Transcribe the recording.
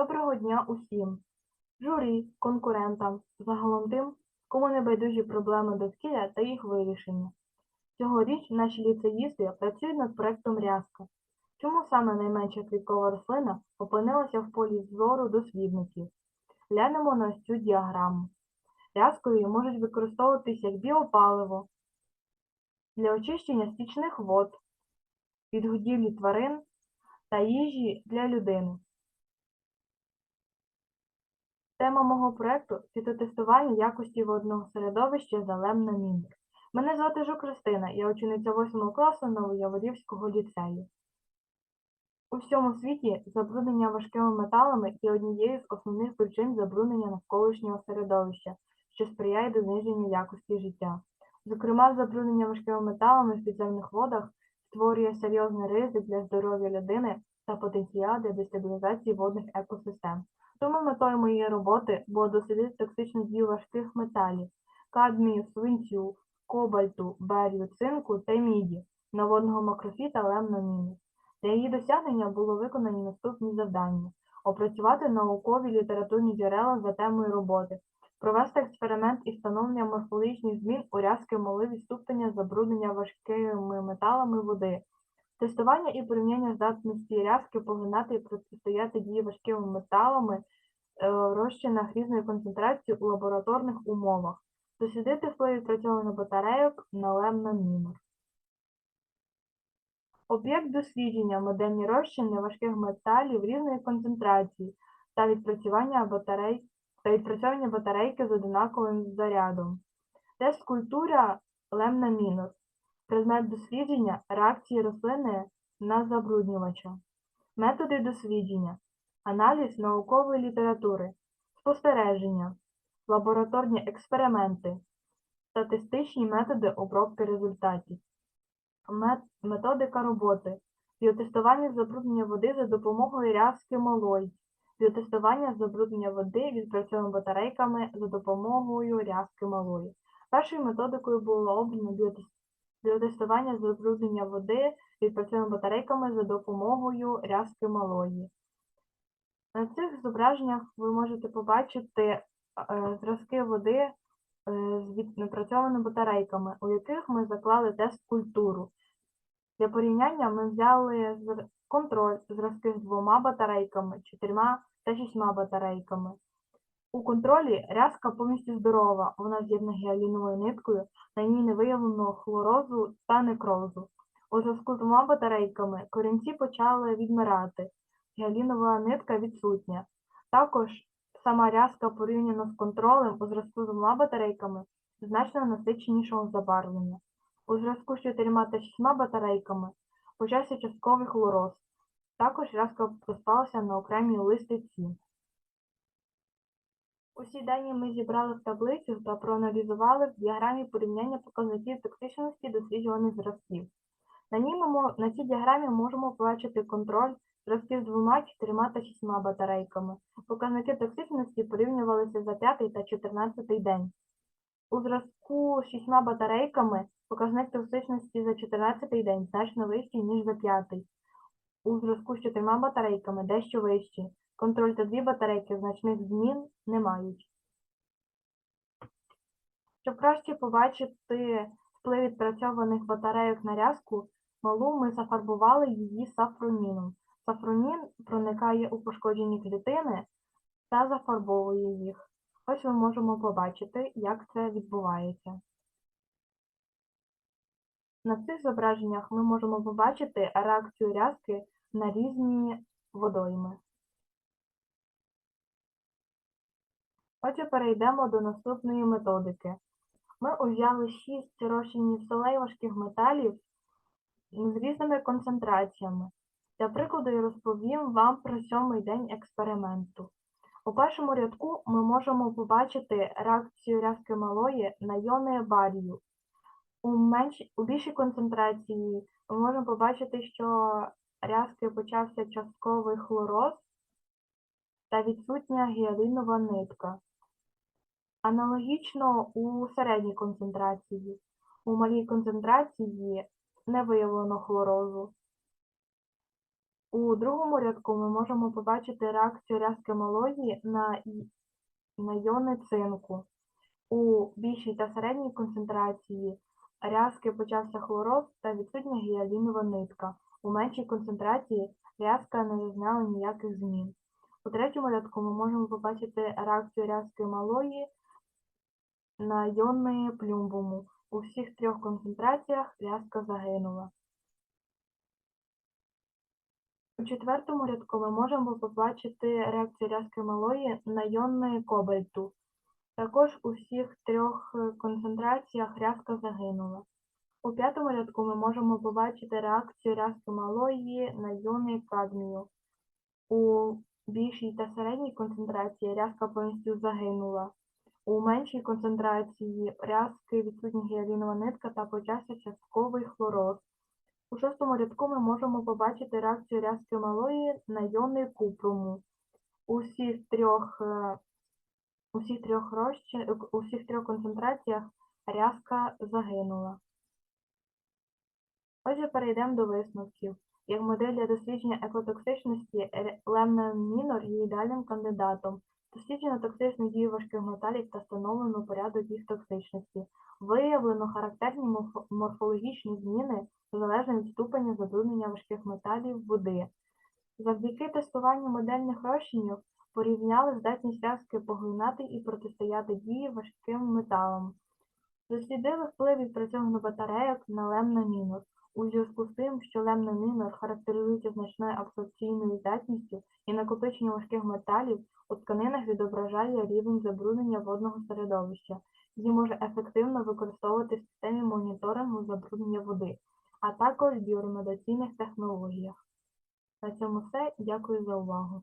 Доброго дня усім! Журі, конкурентам, загалом тим, кому не байдужі проблеми довкілля та їх вирішення. Цьогоріч наші ліцеїсти працюють над проектом «Рязка». Чому саме найменша квіткова рослина опинилася в полі зору дослідників? Глянемо на цю діаграму. Рязкові можуть використовуватися як біопаливо для очищення стічних вод, відгодівлі тварин та їжі для людини. Тема мого проекту – фітотестування якості водного середовища «Залем на Мінер». Мене звати Жук Христина, я учениця 8 класу Новояворівського ліцею. У всьому світі забруднення важкими металами є однією з основних причин забруднення навколишнього середовища, що сприяє до зниження якості життя. Зокрема, забруднення важкими металами в підземних водах створює серйозний ризик для здоров'я людини та потенціал для дестабілізації водних екосистем. Тому метою моєї роботи було дослідити токсичну дію важких металів кадмію, свинцю, кобальту, берію, цинку та міді на водного макрофіта лемноміну. Для її досягнення було виконані наступні завдання: опрацювати наукові літературні джерела за темою роботи, провести експеримент із встановлення морфологічних змін у рязки моливі ступеня забруднення важкими металами води, тестування і порівняння здатності рязки поглинати і протистояти дії важкими металами е, в розчинах різної концентрації у лабораторних умовах, дослідити вплив відпрацьованих батарейок на лемномінор. Об'єкт дослідження модельні розчини важких металів різної концентрації та відпрацювання батарей та відпрацьовування батарейки з одинаковим зарядом. Тест культура лемна мінор. Предмет дослідження реакції рослини на забруднювача. Методи дослідження. Аналіз наукової літератури. Спостереження. Лабораторні експерименти. Статистичні методи обробки результатів. Методика роботи. Біотестування забруднення води за допомогою рязки малої. Біотестування забруднення води відпрацьованими батарейками за допомогою рязки малої. Першою методикою було обрано біотес- біотестування забруднення води відпрацьованими батарейками за допомогою рязки малої. На цих зображеннях ви можете побачити е, зразки води е, з відпрацьованими батарейками, у яких ми заклали тест культуру. Для порівняння ми взяли контроль зразки з двома батарейками, чотирма та шістьма батарейками. У контролі рязка повністю здорова, вона з'єднана гіаліновою ниткою, на ній не виявлено хлорозу та некрозу. У зв'язку з двома батарейками корінці почали відмирати, гіалінова нитка відсутня. Також сама рязка порівняно з контролем у зв'язку з двома батарейками значно насиченішого забарвлення. У зв'язку з чотирма та шістьма батарейками почався частковий хлороз. Також рязка розпалася на окремі листиці. Усі дані ми зібрали в таблицю та проаналізували в діаграмі порівняння показників токсичності досліджуваних зразків. На, ній ми на цій діаграмі можемо побачити контроль зразків з двома, чотирма та шістьма батарейками. Показники токсичності порівнювалися за 5 та 14 день. У зразку з шістьма батарейками показник токсичності за 14 день значно вищий, ніж за 5. У зв'язку з чотирма батарейками дещо вищий. Контроль та дві батарейки значних змін не мають. Щоб краще побачити вплив відпрацьованих батарейок на рязку, малу ми зафарбували її сафроніном. Сафронін проникає у пошкоджені клітини та зафарбовує їх. Ось ми можемо побачити, як це відбувається. На цих зображеннях ми можемо побачити реакцію рязки на різні водойми. Отже, перейдемо до наступної методики. Ми узяли 6 розчинів солей важких металів з різними концентраціями. Для прикладу я розповім вам про сьомий день експерименту. У першому рядку ми можемо побачити реакцію рязки малої на йони барію. У, менш... у більшій концентрації ми можемо побачити, що рязки почався частковий хлороз та відсутня гіалінова нитка. Аналогічно у середній концентрації. У малій концентрації не виявлено хлорозу. У другому рядку ми можемо побачити реакцію рязки малої на, на йони цинку. У більшій та середній концентрації рязки почався хлороз та відсутня гіалінова нитка. У меншій концентрації рязка не зазнала ніяких змін. У третьому рядку ми можемо побачити реакцію рязки малої на йони плюмбуму. У всіх трьох концентраціях рязка загинула. У четвертому рядку ми можемо побачити реакцію рязки малої на йони кобальту. Також у всіх трьох е, концентраціях рязка загинула. У п'ятому рядку ми можемо побачити реакцію рязки малої на йони кадмію. У більшій та середній концентрації рязка повністю загинула. У меншій концентрації рязки відсутня гіалінова нитка та почався частковий хлороз. У шостому рядку ми можемо побачити реакцію рязки малої на йони купруму. У всіх трьох, е, у всіх трьох розчин, у трьох концентраціях рязка загинула. Отже, перейдемо до висновків. Як модель для дослідження екотоксичності лемна мінор є ідеальним кандидатом. Досліджено токсичну дію важких металів та встановлено порядок їх токсичності. Виявлено характерні морфологічні зміни залежно від ступеня забруднення важких металів води. Завдяки тестуванню модельних розчинів порівняли здатність в'язки поглинати і протистояти дії важким металам. Дослідили вплив відпрацьованих батарейок на лемнамінор. У зв'язку з тим, що лемна мінор характеризується значною абсорбційною здатністю і накопиченням важких металів, у тканинах відображає рівень забруднення водного середовища. Її може ефективно використовувати в системі моніторингу забруднення води, а також в біоремедиційних технологіях. На цьому все. Дякую за увагу.